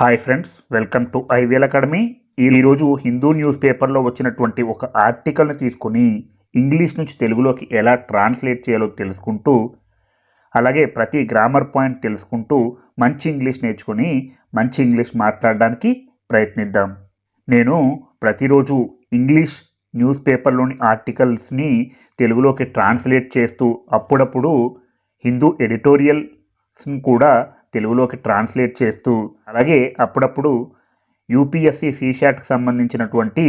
Hi friends welcome to IVL academy. ఈరోజు Hindu news పేపర్లో వచ్చినటువంటి ఒక ఆర్టికల్ని తీసుకొని ఇంగ్లీష్ నుంచి తెలుగులోకి ఎలా ట్రాన్స్లేట్ చేయాలో తెలుసుకుంటూ అలాగే ప్రతి గ్రామర్ పాయింట్ తెలుసుకుంటూ మంచి ఇంగ్లీష్ నేర్చుకొని మంచి ఇంగ్లీష్ మాట్లాడడానికి ప్రయత్నిద్దాం. నేను ప్రతిరోజు ఇంగ్లీష్ న్యూస్ పేపర్లోని ఆర్టికల్స్ని తెలుగులోకి ట్రాన్స్లేట్ చేస్తూ అప్పుడప్పుడు హిందూ ఎడిటోరియల్స్ని కూడా తెలుగులోకి ట్రాన్స్లేట్ చేస్తూ అలాగే అప్పుడప్పుడు యూపీఎస్సి సీషాట్కి సంబంధించినటువంటి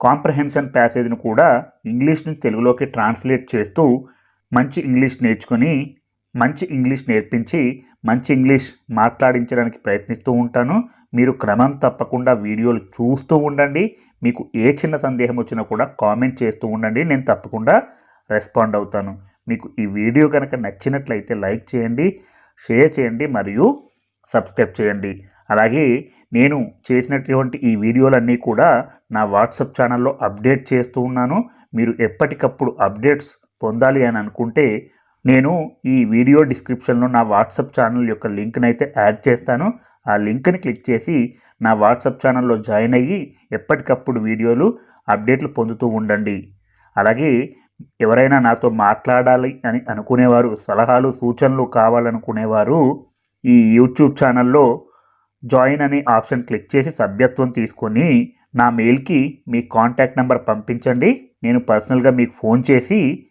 కాంప్రహెన్షన్ ప్యాసేజ్ను కూడా ఇంగ్లీష్ నుంచి తెలుగులోకి ట్రాన్స్లేట్ చేస్తూ మంచి ఇంగ్లీష్ నేర్చుకొని మంచి ఇంగ్లీష్ నేర్పించి మంచి ఇంగ్లీష్ మాట్లాడించడానికి ప్రయత్నిస్తూ ఉంటాను. మీరు క్రమం తప్పకుండా వీడియోలు చూస్తూ ఉండండి. మీకు ఏ చిన్న సందేహం వచ్చినా కూడా కామెంట్ చేస్తూ ఉండండి. నేను తప్పకుండా రెస్పాండ్ అవుతాను. మీకు ఈ వీడియో కనుక నచ్చినట్లయితే లైక్ చేయండి. షేర్ చేయండి మరియు సబ్స్క్రైబ్ చేయండి. అలాగే నేను చేసినటువంటి ఈ వీడియోలన్నీ కూడా నా వాట్సాప్ ఛానల్లో అప్డేట్ చేస్తూ ఉన్నాను. మీరు ఎప్పటికప్పుడు అప్డేట్స్ పొందాలి అని అనుకుంటే నేను ఈ వీడియో డిస్క్రిప్షన్లో నా వాట్సాప్ ఛానల్ యొక్క లింక్ని అయితే యాడ్ చేస్తాను. ఆ లింక్ని క్లిక్ చేసి నా వాట్సాప్ ఛానల్లో జాయిన్ అయ్యి ఎప్పటికప్పుడు వీడియోలు అప్డేట్లు పొందుతూ ఉండండి. అలాగే ఎవరైనా నాతో మాట్లాడాలి అని అనుకునేవారు సలహాలు సూచనలు కావాలనుకునేవారు ఈ యూట్యూబ్ ఛానల్లో జాయిన్ అనే ఆప్షన్ క్లిక్ చేసి సభ్యత్వం తీసుకొని నా మెయిల్కి మీ కాంటాక్ట్ నెంబర్ పంపించండి. నేను పర్సనల్గా మీకు ఫోన్ చేసి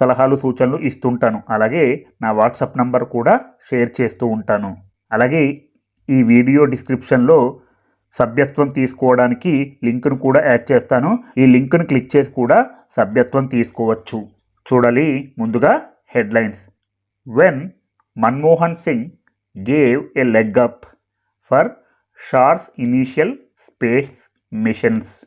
సలహాలు సూచనలు ఇస్తుంటాను. అలాగే నా వాట్సాప్ నంబర్ కూడా షేర్ చేస్తూ ఉంటాను. అలాగే ఈ వీడియో డిస్క్రిప్షన్లో సభ్యత్వం తీసుకోవడానికి లింక్ను కూడా యాడ్ చేస్తాను. ఈ లింక్ను క్లిక్ చేసి కూడా సభ్యత్వం తీసుకోవచ్చు. చూడాలి ముందుగా headlines. When Manmohan Singh gave a leg up for SHAR's initial space missions.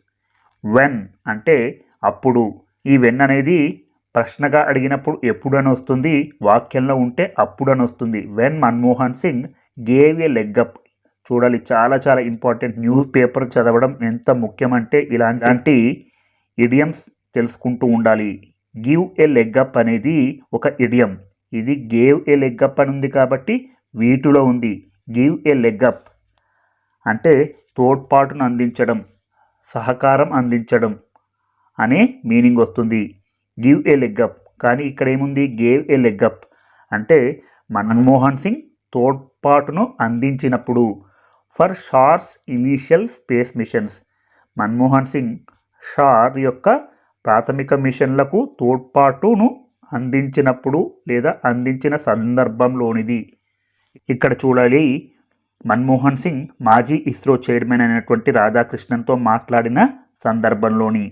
When అంటే అప్పుడు. ఈ వెన్ అనేది ప్రశ్నగా అడిగినప్పుడు ఎప్పుడు అని వస్తుంది? వాక్యంలో ఉంటే అప్పుడు అని వస్తుంది. When Manmohan Singh gave a leg up చూడాలి. చాలా చాలా ఇంపార్టెంట్ న్యూస్ పేపర్ చదవడం ఎంత ముఖ్యమంటే ఇలాంటి ఇడియమ్స్ తెలుసుకుంటూ ఉండాలి. గివ్ ఏ లెగ్ అప్ అనేది ఒక ఇడియం ఇది గేవ్ ఏ లెగ్ అప్ అని ఉంది కాబట్టి వీటిలో ఉంది. గివ్ ఏ లెగ్ అప్ అంటే తోడ్పాటును అందించడం సహకారం అందించడం అనే మీనింగ్ వస్తుంది. గివ్ ఏ లెగ్ అప్ కానీ ఇక్కడ ఏముంది? గేవ్ ఏ లెగ్ అప్ అంటే మన్మోహన్ సింగ్ తోడ్పాటును అందించినప్పుడు for SHAR's initial space missions. Manmohan Singh SHAR యొక్క ప్రాథమిక మిషన్లకు తోడ్పాటును అందించినప్పుడు లేదా అందించిన సందర్భంలోనిది. ఇక్కడ చూడాలి. మన్మోహన్ సింగ్ మాజీ ఇస్రో చైర్మన్ అయినటువంటి రాధాకృష్ణన్తో మాట్లాడిన సందర్భంలోని.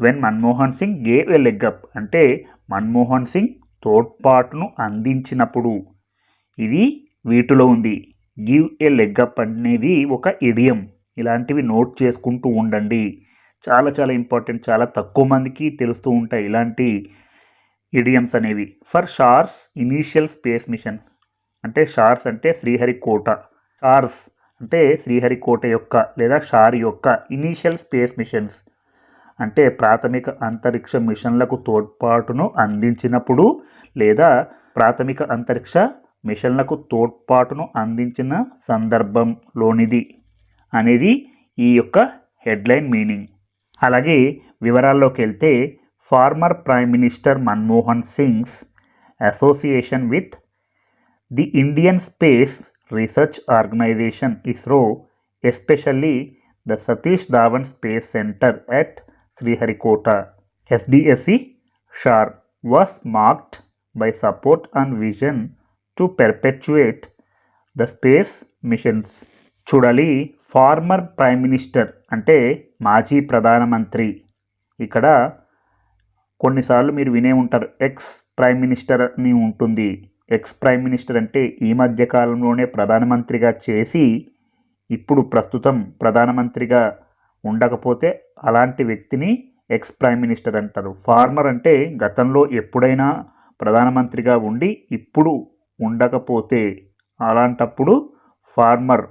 When Manmohan Singh gave a leg up అంటే మన్మోహన్ సింగ్ తోడ్పాటును అందించినప్పుడు. ఇది వీటిలో ఉంది. గివ్ ఏ లెగ్ అప్ అనేది ఒక ఇడియం ఇలాంటివి నోట్ చేసుకుంటూ ఉండండి. చాలా చాలా ఇంపార్టెంట్ చాలా తక్కువ మందికి తెలుస్తూ ఉంటాయి ఇలాంటి ఇడియమ్స్ అనేవి. For SHAR's initial space mission. అంటే షార్స్ అంటే శ్రీహరికోట షార్స్ అంటే శ్రీహరికోట యొక్క లేదా షార్ యొక్క ఇనీషియల్ స్పేస్ మిషన్స్. అంటే ప్రాథమిక అంతరిక్ష మిషన్లకు తోడ్పాటును అందించినప్పుడు లేదా ప్రాథమిక అంతరిక్ష మిషన్లకు తోడ్పాటును అందించిన సందర్భంలోనిది అనేది ఈ యొక్క హెడ్లైన్ మీనింగ్. అలాగే వివరాల్లోకి వెళ్తే former prime minister Manmohan Singh's association with the Indian space research organisation ISRO especially the Satish Dhawan space centre at Sriharikota. SDSC SHAR was marked by support and vision to perpetuate the space missions చూడాలి former prime minister అంటే మాజీ ప్రధానమంత్రి. ఇక్కడ కొన్నిసార్లు మీరు వినే ఉంటారు X prime minister అని ఉంటుంది. ఎక్స్ ప్రైమ్ మినిస్టర్ అంటే ఈ మధ్య కాలంలోనే ప్రధానమంత్రిగా చేసి ఇప్పుడు ప్రస్తుతం ప్రధానమంత్రిగా ఉండకపోతే అలాంటి వ్యక్తిని ఎక్స్ ప్రైమ్ మినిస్టర్ అంటారు. ఫార్మర్ అంటే గతంలో ఎప్పుడైనా ప్రధానమంత్రిగా ఉండి ఇప్పుడు ఉండకపోతే అలాంటప్పుడు ఫార్మర్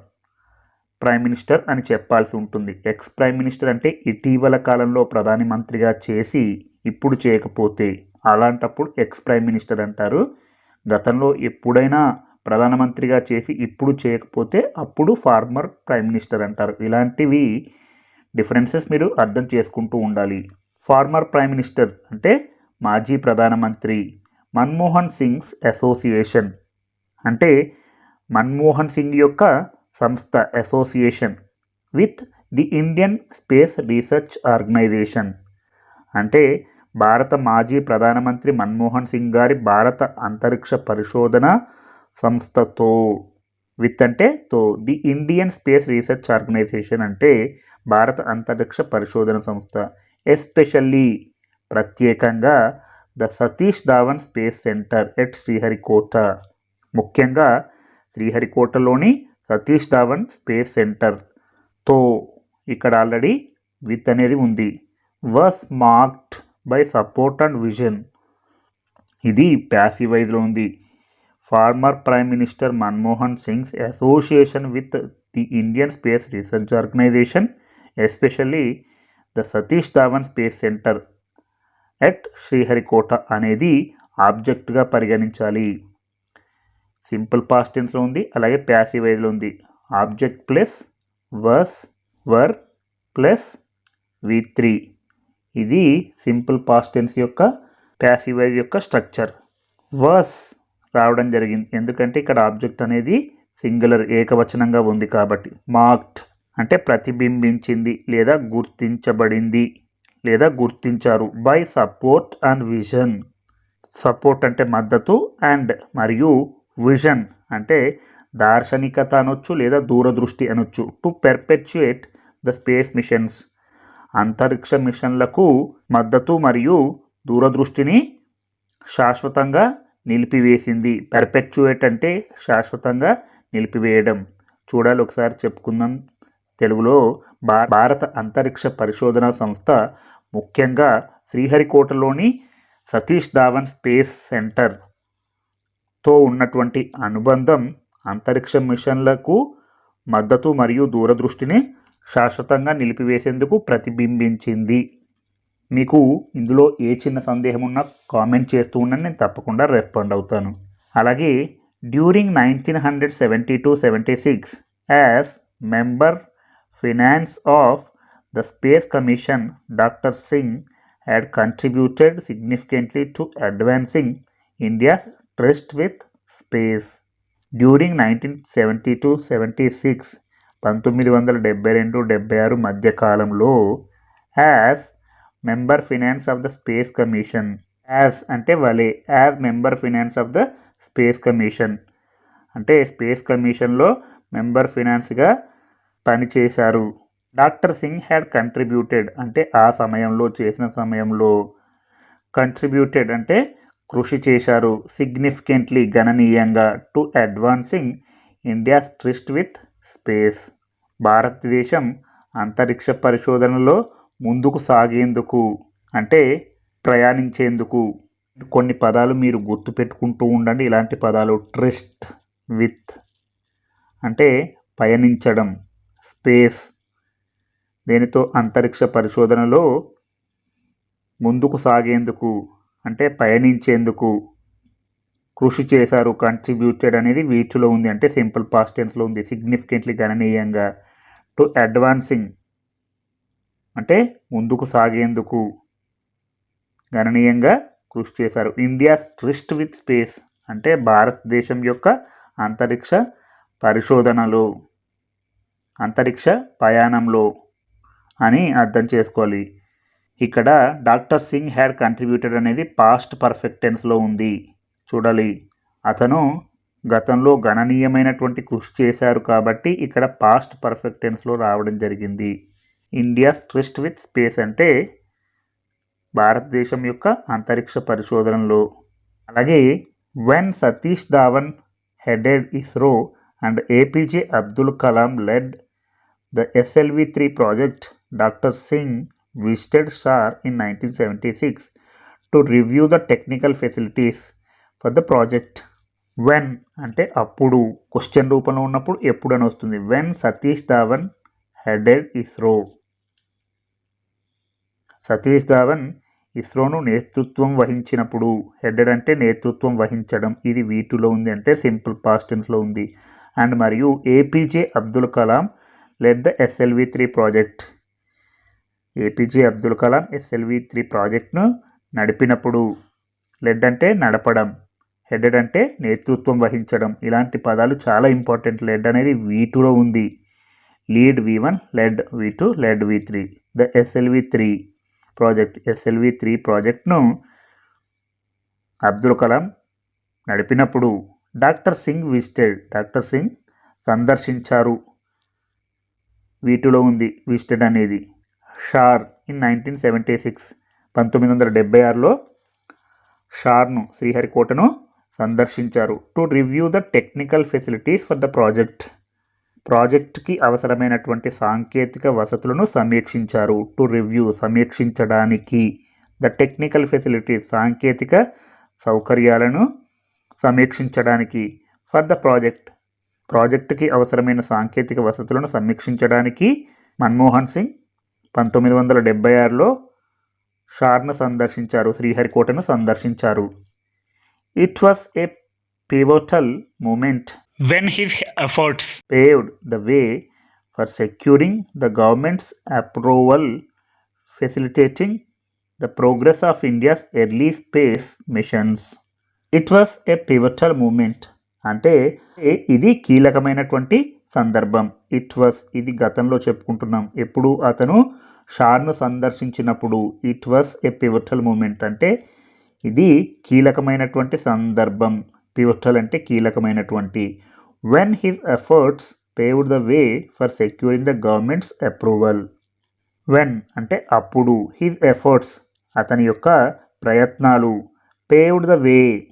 ప్రైమ్ మినిస్టర్ అని చెప్పాల్సి ఉంటుంది. ఎక్స్ ప్రైమ్ మినిస్టర్ అంటే ఇటీవల కాలంలో ప్రధాని మంత్రిగా చేసి ఇప్పుడు చేయకపోతే అలాంటప్పుడు ఎక్స్ ప్రైమ్ మినిస్టర్ అంటారు. గతంలో ఎప్పుడైనా ప్రధానమంత్రిగా చేసి ఇప్పుడు చేయకపోతే అప్పుడు ఫార్మర్ ప్రైమ్ మినిస్టర్ అంటారు. ఇలాంటివి డిఫరెన్సెస్ మీరు అర్థం చేసుకుంటూ ఉండాలి. ఫార్మర్ ప్రైమ్ మినిస్టర్ అంటే మాజీ ప్రధానమంత్రి మన్మోహన్ సింగ్స్ అసోసియేషన్. అంటే మన్మోహన్ సింగ్ యొక్క సంస్థ association with the Indian space research organisation. అంటే భారత మాజీ ప్రధానమంత్రి మన్మోహన్ సింగ్ గారి భారత అంతరిక్ష పరిశోధన సంస్థతో. విత్ అంటే తో the Indian Space Research Organisation అంటే భారత అంతరిక్ష పరిశోధన సంస్థ. ఎస్పెషల్లీ ప్రత్యేకంగా the Satish Dhawan space centre at Sriharikota. ముఖ్యంగా శ్రీహరికోటలోని సతీష్ ధావన్ స్పేస్ సెంటర్తో ఇక్కడ ఆల్రెడీ విత్ అనేది ఉంది. Was marked by support and vision ఇది ప్యాసివైజ్లో ఉంది. Former prime minister Manmohan Singh's association with the Indian space research organisation especially the Satish Dhawan space centre at Sriharikota అనేది ఆబ్జెక్ట్గా పరిగణించాలి. సింపుల్ పాస్ట్ టెన్స్లో ఉంది అలాగే ప్యాసివైజ్లో ఉంది. Object plus was were plus V three. ఇది సింపుల్ పాస్ట్ టెన్స్ యొక్క ప్యాసివైజ్ యొక్క స్ట్రక్చర్. వర్స్ రావడం జరిగింది ఎందుకంటే ఇక్కడ ఆబ్జెక్ట్ అనేది సింగులర్ ఏకవచనంగా ఉంది కాబట్టి. మార్క్డ్ అంటే ప్రతిబింబించింది లేదా గుర్తించబడింది. లేదా గుర్తించారు. By support and vision support అంటే మద్దతు అండ్ మరియు విజన్ అంటే దార్శనికత అనొచ్చు లేదా దూరదృష్టి అనొచ్చు. To perpetuate the space missions అంతరిక్ష మిషన్లకు మద్దతు మరియు దూరదృష్టిని శాశ్వతంగా నిలిపివేసింది. పెర్పెచ్యుయేట్ అంటే శాశ్వతంగా నిలిపివేయడం. చూడాలి ఒకసారి చెప్పుకుందాం. తెలుగులో భా భారత అంతరిక్ష పరిశోధన సంస్థ ముఖ్యంగా శ్రీహరికోటలోని సతీష్ ధావన్ స్పేస్ సెంటర్తో ఉన్నటువంటి అనుబంధం అంతరిక్ష మిషన్లకు మద్దతు మరియు దూరదృష్టిని శాశ్వతంగా నిలిపివేసేందుకు ప్రతిబింబించింది. మీకు ఇందులో ఏ చిన్న సందేహం ఉన్నా కామెంట్ చేస్తూ ఉన్నాను నేను తప్పకుండా రెస్పాండ్ అవుతాను. అలాగే during nineteen hundred seventy two seventy six as member finance of the space commission doctor Singh had contributed significantly to advancing India's tryst with space during nineteen seventy two seventy six పంతొమ్మిది వందల డెబ్బై రెండు డెబ్బై ఆరు మధ్య కాలంలో as member finance of the space commission as అంటే వలే as member finance of the space commission అంటే స్పేస్ కమిషన్లో మెంబర్ ఫినాన్స్గా పనిచేశారు. డాక్టర్ సింగ్ హ్యాడ్ కంట్రిబ్యూటెడ్ అంటే ఆ సమయంలో చేసిన సమయంలో కంట్రిబ్యూటెడ్ అంటే కృషి చేశారు సిగ్నిఫికెంట్లీ గణనీయంగా to advancing India's tryst with space. భారతదేశం అంతరిక్ష పరిశోధనలో ముందుకు సాగేందుకు అంటే ప్రయాణించేందుకు కొన్ని పదాలు మీరు గుర్తుపెట్టుకుంటూ ఉండండి. ఇలాంటి పదాలు ట్రిస్ట్ విత్ అంటే పయనించడం స్పేస్ దీనితో అంతరిక్ష పరిశోధనలో ముందుకు సాగేందుకు అంటే పయనించేందుకు కృషి చేశారు కంట్రిబ్యూటెడ్ అనేది వీటిలో ఉంది. అంటే సింపుల్ పాస్ట్ టెన్స్లో ఉంది. సిగ్నిఫికెంట్లీ గణనీయంగా. టు అడ్వాన్సింగ్ అంటే ముందుకు సాగేందుకు గణనీయంగా కృషి చేశారు. ఇండియా ట్రిస్ట్ విత్ స్పేస్ అంటే భారతదేశం యొక్క అంతరిక్ష పరిశోధనలో అంతరిక్ష ప్రయాణంలో అని అర్థం చేసుకోవాలి. ఇక్కడ డాక్టర్ సింగ్ హ్యాడ్ కంట్రిబ్యూటెడ్ అనేది పాస్ట్ పర్ఫెక్ట్ టెన్స్లో ఉంది. చూడాలి. అతను గతంలో గణనీయమైనటువంటి కృషి చేశారు కాబట్టి ఇక్కడ పాస్ట్ పర్ఫెక్ట్ టెన్స్లో రావడం జరిగింది. ఇండియా ట్రిస్ట్ విత్ స్పేస్ అంటే భారతదేశం యొక్క అంతరిక్ష పరిశోధనలో. అలాగే when Satish Dhawan headed ISRO and APJ Abdul Kalam led the SLV three project doctor Singh visited SHAR in nineteen seventy six to review the technical facilities for the project when అంటే అప్పుడు. Question రూపంలో ఉన్నప్పుడు ఎప్పుడు అని వస్తుంది? When Satish Dhawan headed ISRO Satish Dhawan ఇస్రోను నేతృత్వం వహించినప్పుడు. Headed అంటే నేతృత్వం వహించడం. ఇది వీటిలో ఉంది అంటే సింపుల్ పాస్టెన్స్లో ఉంది. అండ్ మరియు APJ Abdul Kalam led the SLV three project APJ Abdul Kalam SLV three ప్రాజెక్ట్ను నడిపినప్పుడు లెడ్ అంటే నడపడం హెడెడ్ అంటే నేతృత్వం వహించడం. ఇలాంటి పదాలు చాలా ఇంపార్టెంట్. లెడ్ అనేది వీ టూలో ఉంది. Lead V one led V two led V three. The SLV three project SLV three ప్రాజెక్ట్ను Abdul Kalam నడిపినప్పుడు doctor Singh visited. Doctor Singh సందర్శించారు. వీటిలో ఉంది విజిటెడ్ అనేది. SHAR in nineteen seventy six పంతొమ్మిది వందల డెబ్బై ఆరులో షార్ను శ్రీహరికోటను సందర్శించారు. To review the technical facilities for the project. ప్రాజెక్ట్కి అవసరమైనటువంటి సాంకేతిక వసతులను సమీక్షించారు. టు రివ్యూ సమీక్షించడానికి ద టెక్నికల్ ఫెసిలిటీస్ సాంకేతిక సౌకర్యాలను సమీక్షించడానికి ఫర్ ద ప్రాజెక్ట్. ప్రాజెక్టుకి అవసరమైన సాంకేతిక వసతులను సమీక్షించడానికి మన్మోహన్ సింగ్ పంతొమ్మిది వందల డెబ్బై ఆరులో షార్ను సందర్శించారు శ్రీహరికోటను సందర్శించారు. It was a pivotal moment when his efforts paved the way for securing the government's approval facilitating the progress of India's early space missions it was a pivotal moment అంటే ఇది కీలకమైనటువంటి సందర్భం. ఇట్ వాస్ ఇది గతంలో చెప్పుకుంటున్నాం. ఎప్పుడు అతను షార్ను సందర్శించినప్పుడు it was a pivotal moment అంటే ఇది కీలకమైనటువంటి సందర్భం. పివటల్ అంటే కీలకమైనటువంటి. When his efforts paved the way for securing the government's approval when అంటే అప్పుడు. హిజ్ ఎఫర్ట్స్ అతని యొక్క ప్రయత్నాలు paved the way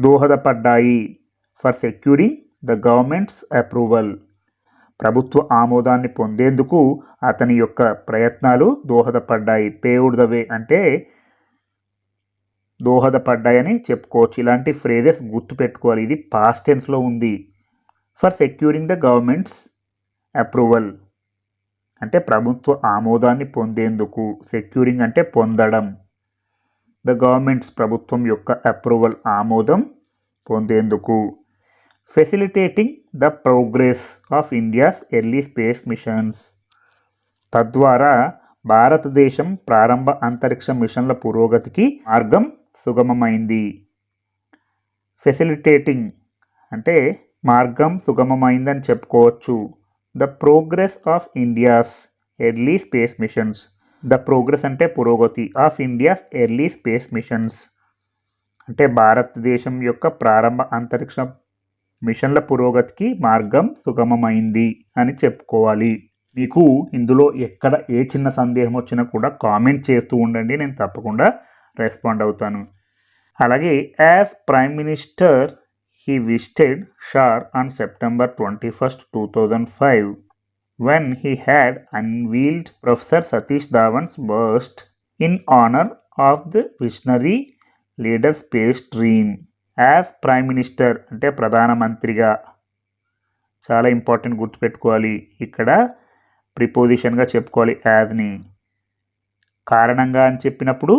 దోహదపడ్డాయి. For securing the government's approval. ప్రభుత్వ ఆమోదాన్ని పొందేందుకు అతని యొక్క ప్రయత్నాలు దోహదపడ్డాయి. పేవుడ్ ద వే అంటే దోహదపడ్డాయని చెప్పుకోవచ్చు. ఇలాంటి ఫ్రేజెస్ గుర్తుపెట్టుకోవాలి. ఇది పాస్ట్ టెన్స్లో ఉంది. For securing the government's approval. అంటే ప్రభుత్వ ఆమోదాన్ని పొందేందుకు. సెక్యూరింగ్ అంటే పొందడం. ద గవర్నమెంట్స్ ప్రభుత్వం యొక్క అప్రూవల్ ఆమోదం పొందేందుకు. Facilitating the progress of India's early space missions తద్వారా భారతదేశం ప్రారంభ అంతరిక్ష మిషన్ల పురోగతికి మార్గం సుగమమైంది. ఫెసిలిటేటింగ్ అంటే మార్గం సుగమమైందని చెప్పుకోవచ్చు. The progress of India's early space missions the progress అంటే పురోగతి of India's early space missions అంటే భారతదేశం యొక్క ప్రారంభ అంతరిక్ష మిషన్ల పురోగతికి మార్గం సుగమమైంది అని చెప్పుకోవాలి. మీకు ఇందులో ఎక్కడ ఏ చిన్న సందేహం వచ్చినా కూడా కామెంట్ చేస్తూ ఉండండి. నేను తప్పకుండా రెస్పాండ్ అవుతాను. అలాగే as prime minister he visited SHAR on September twenty first two thousand five when he had unveiled professor Satish Dhawan's bust in honour of the visionary leader space dream as prime minister అంటే ప్రధానమంత్రిగా చాలా important గుర్తుపెట్టుకోవాలి. ఇక్కడ ప్రిపోజిషన్గా చెప్పుకోవాలి యాజ్ని కారణంగా అని చెప్పినప్పుడు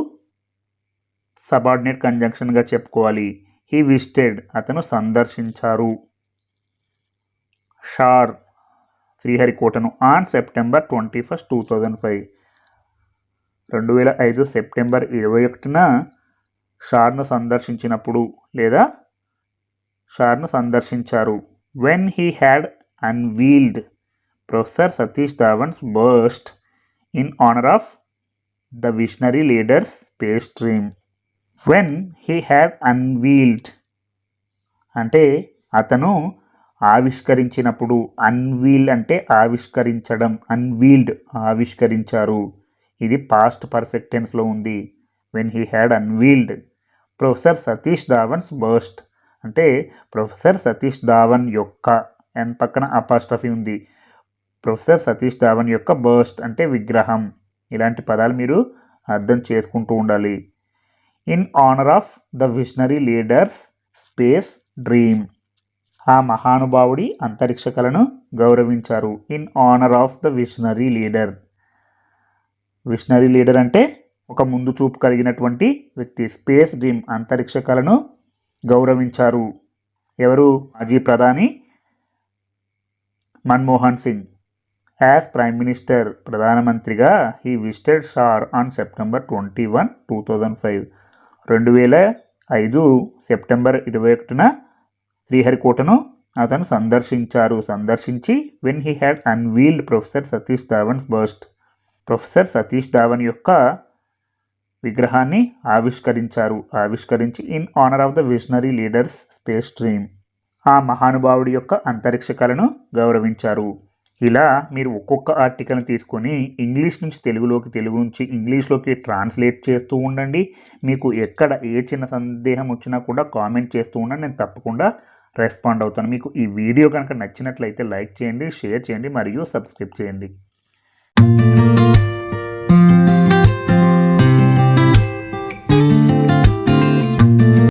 subordinate కంజంక్షన్గా చెప్పుకోవాలి. హీ విజిటెడ్ అతను సందర్శించారు. SHAR శ్రీహరికోటను. On September twenty first two thousand five రెండు వేల ఐదు సెప్టెంబర్ ఇరవై ఒకటిన షార్ను సందర్శించినప్పుడు లేదా షార్ను సందర్శించారు. When he had unveiled professor Satish Dhawan's bust in honour of the visionary leader's space dream when he had unveiled అంటే అతను ఆవిష్కరించినప్పుడు అన్వీల్ అంటే ఆవిష్కరించడం అన్వీల్డ్ ఆవిష్కరించారు. ఇది పాస్ట్ పర్ఫెక్ట్ టెన్స్లో ఉంది. When he had unveiled professor Satish Dhawan's bust. అంటే professor Satish Dhawan యొక్క ఎన్ పక్కన అపాస్ట్రఫీ ఉంది. ప్రొఫెసర్ సతీష్ ధావన్ యొక్క బర్స్ట్ అంటే విగ్రహం. ఇలాంటి పదాలు మీరు అర్థం చేసుకుంటూ ఉండాలి. In honour of the visionary leader's space dream. ఆ మహానుభావుడి అంతరిక్ష కళను గౌరవించారు. In honour of the visionary leader. Visionary leader అంటే ఒక ముందు చూపు కలిగినటువంటి వ్యక్తి స్పేస్ డ్రీమ్ అంతరిక్ష కళను గౌరవించారు. ఎవరు? మాజీ ప్రధాని Manmohan Singh. As prime minister ప్రధానమంత్రిగా he visited SHAR on September twenty one two thousand five. రెండు వేల ఐదు సెప్టెంబర్ ఇరవై ఒకటిన శ్రీహరికోటను అతను సందర్శించారు. సందర్శించి when he had unveiled professor Satish Dhawan's bust professor Satish Dhawan యొక్క విగ్రహాన్ని ఆవిష్కరించారు. ఆవిష్కరించి in honour of the visionary leader's space dream. ఆ మహానుభావుడి యొక్క అంతరిక్ష కళను గౌరవించారు. ఇలా మీరు ఒక్కొక్క ఆర్టికల్ని తీసుకొని ఇంగ్లీష్ నుంచి తెలుగులోకి తెలుగు నుంచి ఇంగ్లీష్లోకి ట్రాన్స్లేట్ చేస్తూ ఉండండి. మీకు ఎక్కడ ఏ చిన్న సందేహం వచ్చినా కూడా కామెంట్ చేస్తూ ఉండండి. నేను తప్పకుండా రెస్పాండ్ అవుతాను. మీకు ఈ వీడియో కనుక నచ్చినట్లయితే లైక్ చేయండి షేర్ చేయండి మరియు సబ్స్క్రైబ్ చేయండి.